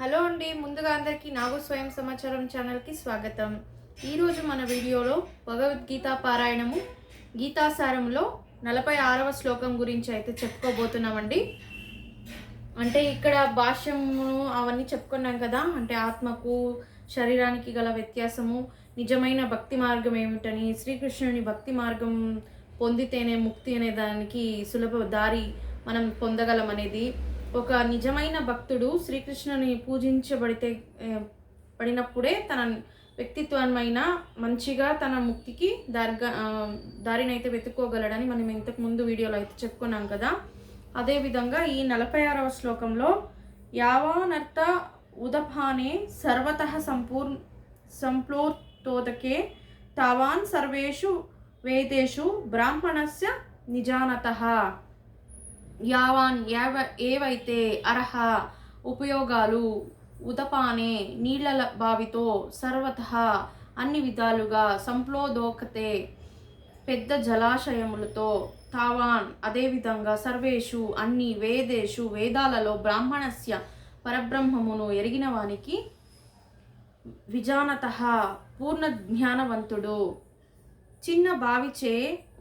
Hello అండి ముందుగా అందరికీ నాగు స్వయం సమాచారం ఛానల్కి స్వాగతం. ఈరోజు మన వీడియోలో భగవద్గీత పారాయణము గీతాసారంలో నలభై ఆరవ శ్లోకం గురించి అయితే చెప్పుకోబోతున్నామండి. అంటే ఇక్కడ భాష్యము అవన్నీ చెప్పుకున్నాం కదా అంటే ఆత్మకు శరీరానికి గల వ్యత్యాసము నిజమైన భక్తి మార్గం ఏమిటని శ్రీకృష్ణుని భక్తి మార్గం పొందితేనే ముక్తి అనే దానికి సులభ దారి మనం పొందగలం అనేది ఒక నిజమైన భక్తుడు శ్రీకృష్ణుని పూజించబడితే పడినప్పుడే తన వ్యక్తిత్వమైన మంచిగా తన ముక్తికి దారిగా దారినైతే వెతుక్కోగలడని మనం ఇంతకు ముందు వీడియోలో అయితే చెప్పుకున్నాం కదా. అదేవిధంగా ఈ నలభై ఆరవ శ్లోకంలో యావానర్త ఉదపానే సర్వత సంపూర్ సంప్లోతోదకే తావాన్ సర్వేషు వేదేషు బ్రాహ్మణస్య నిజానత. యావాన్ యావ ఏవైతే అర్హ ఉపయోగాలు ఉదపానే నీళ్ళల బావితో సర్వత అన్ని విధాలుగా సంప్లోదోకతే పెద్ద జలాశయములతో తావాన్. అదేవిధంగా సర్వేషు అన్ని వేదేషు వేదాలలో బ్రాహ్మణస్య పరబ్రహ్మమును ఎరిగిన వానికి విజానత పూర్ణ జ్ఞానవంతుడు చిన్న బావిచే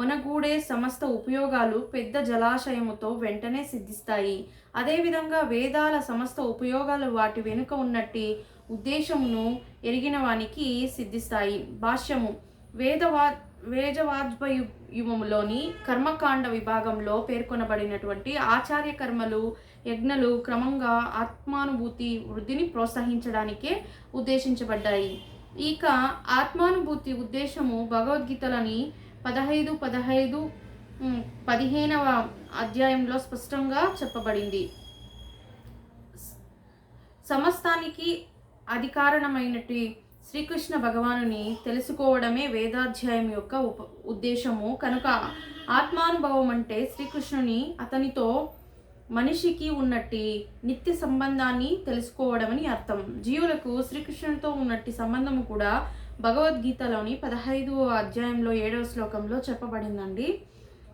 ఒనగూడే సమస్త ఉపయోగాలు పెద్ద జలాశయముతో వెంటనే సిద్ధిస్తాయి. అదేవిధంగా వేదాల సమస్త ఉపయోగాలు వాటి వెనుక ఉన్నట్టి ఉద్దేశమును ఎరిగిన వానికి సిద్ధిస్తాయి. భాష్యము. వేదవా వేజవాజ్పయుగములోని కర్మకాండ విభాగంలో పేర్కొనబడినటువంటి ఆచార్య కర్మలు యజ్ఞలు క్రమంగా ఆత్మానుభూతి వృద్ధిని ప్రోత్సహించడానికే ఉద్దేశించబడ్డాయి. ఇక ఆత్మానుభూతి ఉద్దేశము భగవద్గీతలని పదహైదు పదహైదు పదిహేనవ అధ్యాయంలో స్పష్టంగా చెప్పబడింది. సమస్తానికి అధికారణమైనటి శ్రీకృష్ణ భగవానుని తెలుసుకోవడమే వేదాధ్యాయం యొక్క ఉప ఉద్దేశము. కనుక ఆత్మానుభవం అంటే శ్రీకృష్ణుని అతనితో మనిషికి ఉన్నట్టి నిత్య సంబంధాన్ని తెలుసుకోవడమని అర్థం. జీవులకు శ్రీకృష్ణునితో ఉన్నట్టి సంబంధము కూడా భగవద్గీతలోని పదహైదవ అధ్యాయంలో ఏడవ శ్లోకంలో చెప్పబడిందండి.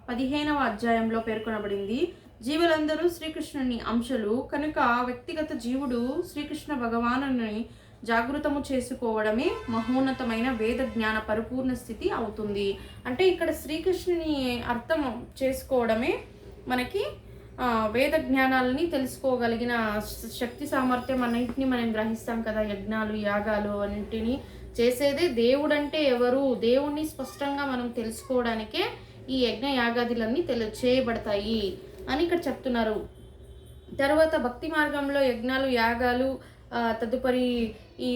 పదిహేనవ అధ్యాయంలో పేర్కొనబడింది. జీవులందరూ శ్రీకృష్ణుని అంశలు. కనుక వ్యక్తిగత జీవుడు శ్రీకృష్ణ భగవానుని జాగృతము చేసుకోవడమే మహోన్నతమైన వేద జ్ఞాన పరిపూర్ణ స్థితి అవుతుంది. అంటే ఇక్కడ శ్రీకృష్ణుని అర్థం చేసుకోవడమే మనకి వేద జ్ఞానాలని తెలుసుకోగలిగిన శక్తి సామర్థ్యం అన్నింటినీ మనం గ్రహిస్తాం కదా యజ్ఞాలు యాగాలు అన్నింటినీ. చేసేదే దేవుడంటే ఎవరు? దేవుణ్ణి స్పష్టంగా మనం తెలుసుకోవడానికే ఈ యజ్ఞ యాగాదులన్నీ తెలు చేయబడతాయి అని ఇక్కడ చెప్తున్నారు. తర్వాత భక్తి మార్గంలో యజ్ఞాలు యాగాలు తదుపరి ఈ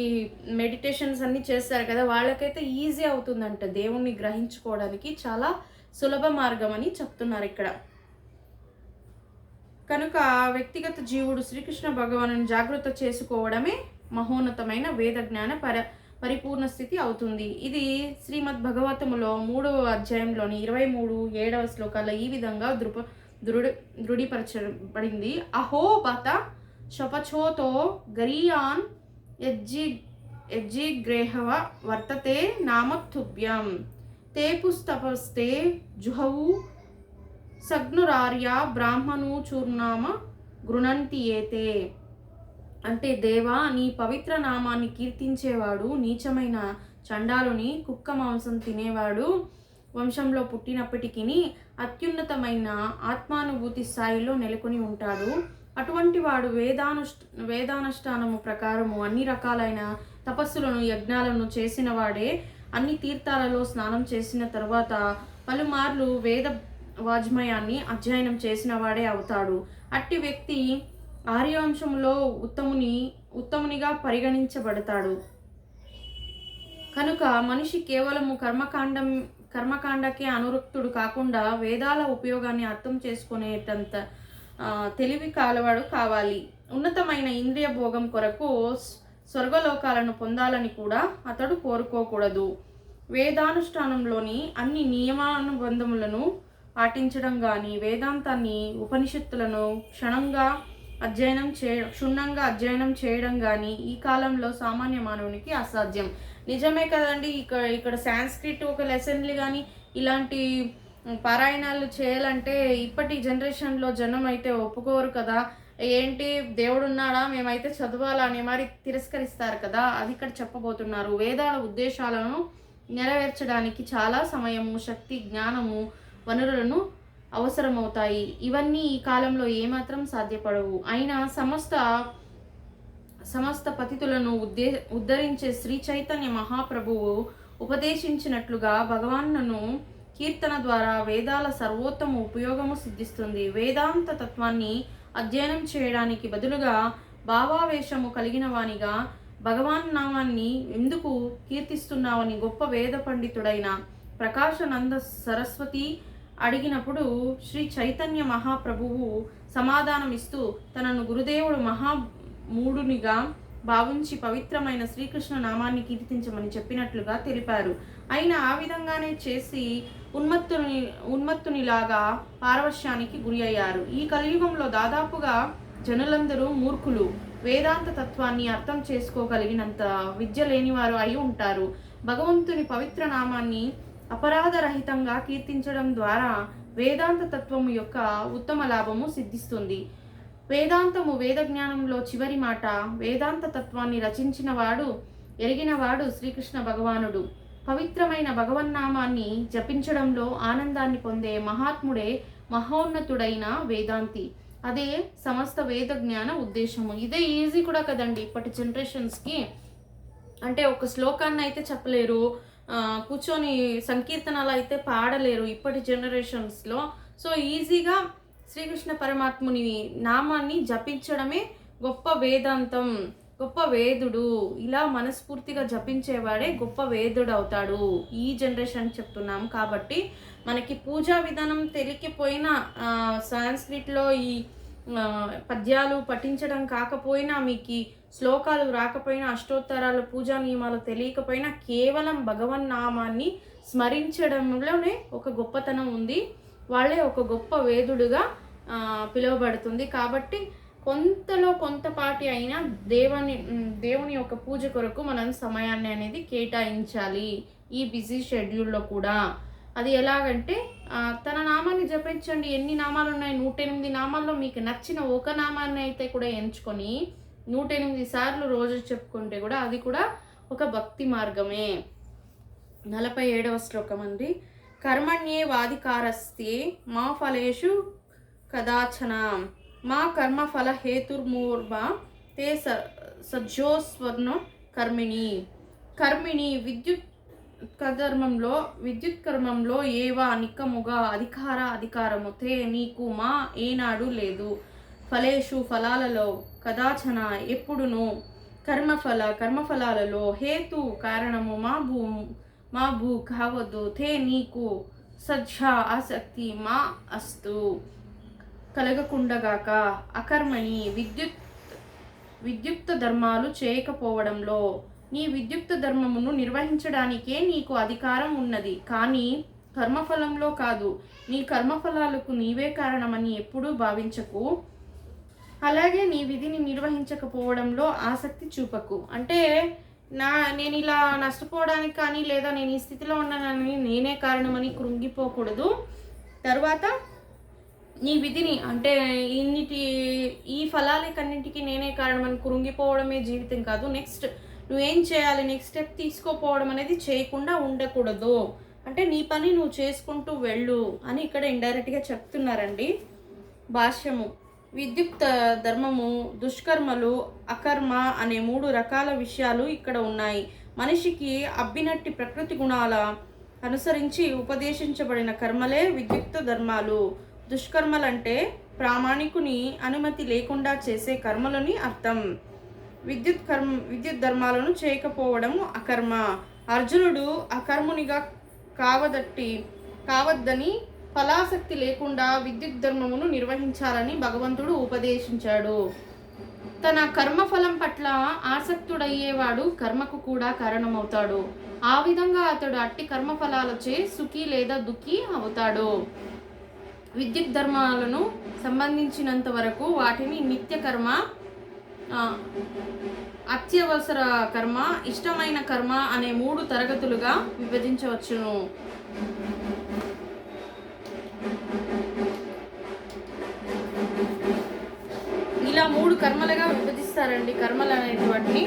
మెడిటేషన్స్ అన్నీ చేస్తారు కదా వాళ్ళకైతే ఈజీ అవుతుందంట దేవుణ్ణి గ్రహించుకోవడానికి. చాలా సులభ మార్గం అని చెప్తున్నారు ఇక్కడ. కనుక వ్యక్తిగత జీవుడు శ్రీకృష్ణ భగవాను జాగ్రత్త చేసుకోవడమే మహోన్నతమైన వేద జ్ఞాన పర పరిపూర్ణ స్థితి అవుతుంది. ఇది శ్రీమద్ భగవతములో మూడవ అధ్యాయంలోని ఇరవై మూడు ఏడవ శ్లోకాల ఈ విధంగా దృప దృఢ దృఢీపరచబడింది. అహో బత శపచోతో గరీయాన్ యజ్జి యజ్జిగ్రేహవ వర్తతే నామతుభ్యం తే పుస్తపస్తే జుహవు సగ్నురార్య బ్రాహ్మణు చూర్ణామ గృణంతి ఏతే. అంటే దేవా నీ పవిత్ర నామాన్ని కీర్తించేవాడు నీచమైన చండాలుని కుక్క మాంసం తినేవాడు. వంశంలో పుట్టినప్పటికీ అత్యున్నతమైన ఆత్మానుభూతి స్థాయిలో నెలకొని ఉంటాడు. అటువంటి వాడు వేదానుష్ఠ వేదానుష్ఠానము ప్రకారము అన్ని రకాలైన తపస్సులను యజ్ఞాలను చేసిన వాడే. అన్ని తీర్థాలలో స్నానం చేసిన తర్వాత పలుమార్లు వేద వాజ్మయాన్ని అధ్యయనం చేసిన వాడే అవుతాడు. అట్టి వ్యక్తి ఆర్యవంశంలో ఉత్తముని ఉత్తమునిగా పరిగణించబడతాడు. కనుక మనిషి కేవలము కర్మకాండం కర్మకాండకే అనురక్తుడు కాకుండా వేదాల ఉపయోగాన్ని అర్థం చేసుకునేటంత తెలివి కాలవాడు కావాలి. ఉన్నతమైన ఇంద్రియ భోగం కొరకు స్వర్గలోకాలను పొందాలని కూడా అతడు కోరుకోకూడదు. వేదానుష్ఠానంలోని అన్ని నియమానుబంధములను పాటించడం కానీ వేదాంతాన్ని ఉపనిషత్తులను క్షణంగా అధ్యయనం చే క్షుణ్ణంగా అధ్యయనం చేయడం కానీ ఈ కాలంలో సామాన్య మానవునికి అసాధ్యం. నిజమే కదండి ఇక్కడ ఇక్కడ సాంస్క్రిట్ ఒక లెసన్లు కానీ ఇలాంటి పారాయణాలు చేయాలంటే ఇప్పటి జనరేషన్లో జనం అయితే ఒప్పుకోరు కదా. ఏంటి దేవుడు ఉన్నాడా మేమైతే చదవాలా అనే మరి తిరస్కరిస్తారు కదా. అది ఇక్కడ చెప్పబోతున్నారు. వేదాల ఉద్దేశాలను నెరవేర్చడానికి చాలా సమయము శక్తి జ్ఞానము వనరులను అవసరమవుతాయి. ఇవన్నీ ఈ కాలంలో ఏమాత్రం సాధ్యపడవు. అయినా సమస్త సమస్త పతితులను ఉద్దే ఉద్ధరించే శ్రీ చైతన్య మహాప్రభువు ఉపదేశించినట్లుగా భగవాన్ను కీర్తన ద్వారా వేదాల సర్వోత్తమ ఉపయోగము సిద్ధిస్తుంది. వేదాంత తత్వాన్ని అధ్యయనం చేయడానికి బదులుగా భావావేశము కలిగిన వానిగా భగవాన్ నామాన్ని ఎందుకు కీర్తిస్తున్నావని గొప్ప వేద పండితుడైన ప్రకాశనంద సరస్వతి అడిగినప్పుడు శ్రీ చైతన్య మహాప్రభువు సమాధానమిస్తూ తనను గురుదేవుడు మహా మూడునిగా భావించి పవిత్రమైన శ్రీకృష్ణ నామాన్ని కీర్తించమని చెప్పినట్లుగా తెలిపారు. అయినా ఆ విధంగానే చేసి ఉన్మత్తుని ఉన్మత్తునిలాగా పారవశ్యానికి గురి అయ్యారు. ఈ కలియుగంలో దాదాపుగా జనులందరూ మూర్ఖులు. వేదాంత తత్వాన్ని అర్థం చేసుకోగలిగినంత విద్య లేనివారు అయి ఉంటారు. భగవంతుని పవిత్ర నామాన్ని అపరాధరహితంగా కీర్తించడం ద్వారా వేదాంత తత్వము యొక్క ఉత్తమ లాభము సిద్ధిస్తుంది. వేదాంతము వేద జ్ఞానంలో చివరి మాట వేదాంత తత్వాన్ని రచించిన వాడు ఎరిగినవాడు శ్రీకృష్ణ భగవానుడు. పవిత్రమైన భగవన్నామాన్ని జపించడంలో ఆనందాన్ని పొందే మహాత్ముడే మహోన్నతుడైన వేదాంతి. అదే సమస్త వేద జ్ఞాన ఉద్దేశము. ఇదే ఈజీ కూడా కదండి ఇప్పటి జనరేషన్స్కి. అంటే ఒక శ్లోకాన్ని అయితే చెప్పలేరు కూర్చొని సంకీర్తనలు అయితే పాడలేరు ఇప్పటి జనరేషన్స్లో. సో ఈజీగా శ్రీకృష్ణ పరమాత్ముని నామాన్ని జపించడమే గొప్ప వేదాంతం గొప్ప వేదుడు. ఇలా మనస్ఫూర్తిగా జపించేవాడే గొప్ప వేదుడు అవుతాడు ఈ జనరేషన్ చెప్తున్నాం. కాబట్టి మనకి పూజా విధానం తెలికిపోయిన సాంస్క్రిట్లో ఈ పద్యాలు పఠించడం కాకపోయినా మీకు ఈ శ్లోకాలు రాకపోయినా అష్టోత్తరాలు పూజా నియమాలు తెలియకపోయినా కేవలం భగవన్ నామాన్ని స్మరించడంలోనే ఒక గొప్పతనం ఉంది. వాళ్ళే ఒక గొప్ప వేదుడుగా పిలువబడుతుంది. కాబట్టి కొంతలో కొంతపాటి అయినా దేవుని దేవుని యొక్క పూజ కొరకు మనం సమయాన్ని అనేది కేటాయించాలి ఈ బిజీ షెడ్యూల్లో కూడా. అది ఎలాగంటే తన నామాన్ని జపించండి ఎన్ని నామాలు ఉన్నాయి నూట ఎనిమిది నామాల్లో మీకు నచ్చిన ఒక నామాన్ని అయితే కూడా ఎంచుకొని నూట ఎనిమిది సార్లు రోజు చెప్పుకుంటే కూడా అది కూడా ఒక భక్తి మార్గమే. నలభై ఏడవ శ్లోకం అండి. కర్మణ్యే వాధికారస్తే మా ఫలేషు కదాచన. మా కర్మ ఫల హేతుర్మూర్మ తే స సజ్జోస్వర్ణ కర్మిణి. కర్మిణి విద్యుత్ కధర్మంలో విద్యుత్ కర్మంలో ఏవా నిక్కముగా అధికార అధికారము తే నీకు మా ఏనాడు లేదు. ఫలేషు ఫలాలలో కదాచన ఎప్పుడును కర్మఫల కర్మఫలాలలో హేతు కారణము మా భూ మా భూ కావద్దు. తే నీకు సజ్జ ఆసక్తి మా అస్తు. కలగకుండగాక అకర్మణి విద్యుత్ విద్యుక్త ధర్మాలు చేయకపోవడంలో నీ విద్యుక్త ధర్మమును నిర్వహించడానికే నీకు అధికారం ఉన్నది. కానీ కర్మఫలంలో కాదు నీ కర్మఫలాలకు నీవే కారణమని ఎప్పుడూ భావించకు. అలాగే నీ విధిని నిర్వహించకపోవడంలో ఆసక్తి చూపకు. అంటే నా నేను ఇలా నష్టపోవడానికి కానీ లేదా నేను ఈ స్థితిలో ఉన్నానని నేనే కారణమని కృంగిపోకూడదు. తర్వాత నీ విధిని అంటే ఇన్నిటి ఈ ఫలాలకన్నింటికి నేనే కారణమని కృంగిపోవడమే జీవితం కాదు. నెక్స్ట్ నువ్వేం చేయాలి? నెక్స్ట్ స్టెప్ తీసుకోపోవడం అనేది చేయకుండా ఉండకూడదు. అంటే నీ పని నువ్వు చేసుకుంటూ వెళ్ళు అని ఇక్కడ ఇండైరెక్ట్గా చెప్తున్నారండి. భాష్యము. విద్యుక్త ధర్మము దుష్కర్మలు అకర్మ అనే మూడు రకాల విషయాలు ఇక్కడ ఉన్నాయి. మనిషికి అబ్బినట్టి ప్రకృతి గుణాల అనుసరించి ఉపదేశించబడిన కర్మలే విద్యుక్త ధర్మాలు. దుష్కర్మలంటే ప్రామాణికుని అనుమతి లేకుండా చేసే కర్మలని అర్థం. విద్యుత్ కర్మ విద్యుత్ ధర్మాలను చేయకపోవడము అకర్మ. అర్జునుడు అకర్మునిగా కావదట్టి కావద్దని ఫలాసక్తి లేకుండా విద్యుత్ ధర్మమును నిర్వహించాలని భగవంతుడు ఉపదేశించాడు. తన కర్మఫలం పట్ల ఆసక్తుడయ్యేవాడు కర్మకు కూడా కారణమవుతాడు. ఆ విధంగా అతడు అట్టి కర్మఫలాలచే సుఖి లేదా దుఃఖి అవుతాడు. విద్యుత్ ధర్మాలను సంబంధించినంత వరకు వాటిని నిత్య కర్మ అత్యవసర కర్మ ఇష్టమైన కర్మ అనే మూడు తరగతులుగా విభజించవచ్చును. ఇలా మూడు కర్మలుగా విభజిస్తారండి కర్మలు అనేటువంటివి